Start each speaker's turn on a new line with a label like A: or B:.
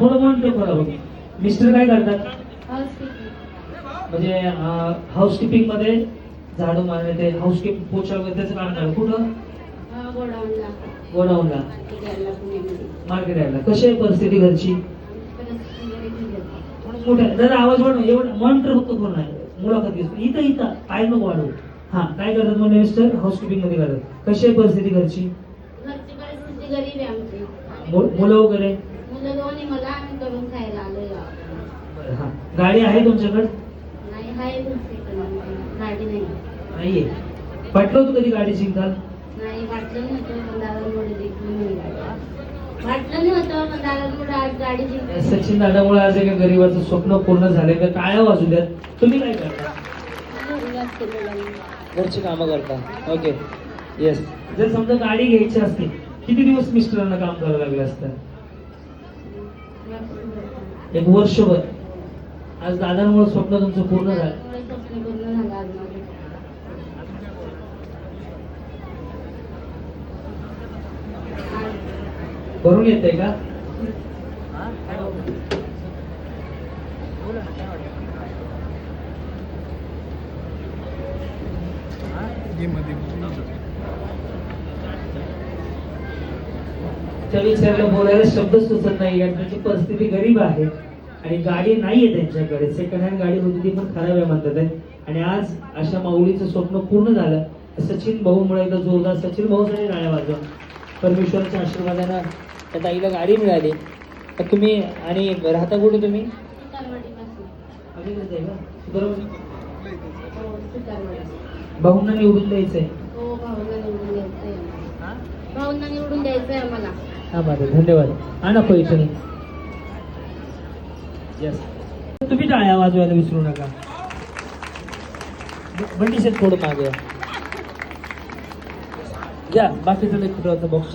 A: थोडा बघ. मिस्टर काय करतात? म्हणजे हाऊसकीपिंगमध्ये झाडू मारणे ते हाऊसकीप पोछा वगैरे त्याचं काम करतात कुठं?
B: गोडाऊनला.
A: मार्केट यायला. कशी आहे परिस्थिती घरची? मोठ्या दादा आवाज वाढव. एवढं मन तर फक्त कोण आहे मुलाखत घेतो. इथं इथं. काय नको वाढवू? हा काय करतात मग मिस्टर हाऊसकीपिंगमध्ये करतात. कशी आहे परिस्थिती घरची? मुलं वगैरे?
B: मुलं दोन्ही मला आम्ही करून खायला आलोय गावाकडे.
A: बरं, हा. गाडी आहे तुमच्याकडे?
B: नाही हाय हॉस्पिटल गाडी नाही.
A: नाहीये पाठलं होतं कधी गाडी सिंगल
B: नाही वाटलं नव्हतं. पण दादांमुळे देखील मी गाडी. वाटलं नव्हतं. पण दादांमुळे आज गाडी जिंकली.
A: सचिन दादामुळे आज एका गरीबाचं स्वप्न पूर्ण झाले तर टाळ्या वाजू द्यात तुम्ही काय करता? घरची कामं करता. ओके येस जर समजा गाडी घ्यायची असते किती दिवस मिस्टरांना काम करावं लागलं असतं? एक वर्षभर. आज दादांमुळे स्वप्न तुमचं पूर्ण झालं.
B: दादांमुळे
A: भरून येते का त्या बोलायला शब्दच सुचत नाही. कारण परिस्थिती गरीब आहे आणि गाडी नाहीये त्यांच्याकडे. सेकंड हँड गाडी होती ती पण खराब आहे म्हणतात आहे. आणि आज अशा माऊलीचं स्वप्न पूर्ण झालं. सचिन भाऊमुळे एकदा जोरदार सचिन भाऊसाठी गाड्या वाजवा परमेश्वरच्या आशीर्वादानं त्या ताईला गाडी मिळाली. तर तुम्ही आणि राहता कुठे तुम्ही? बरोबर? भाऊंना निवडून द्यायचंय.
B: हो, भाऊंना निवडून द्यायचंय आम्हाला.
A: हा माझं धन्यवाद येस तुम्ही टाळ्या वाजवायला विसरू नका. बंडी शेत थोडं मागे या. बाकीचं लेखुराचं बॉक्स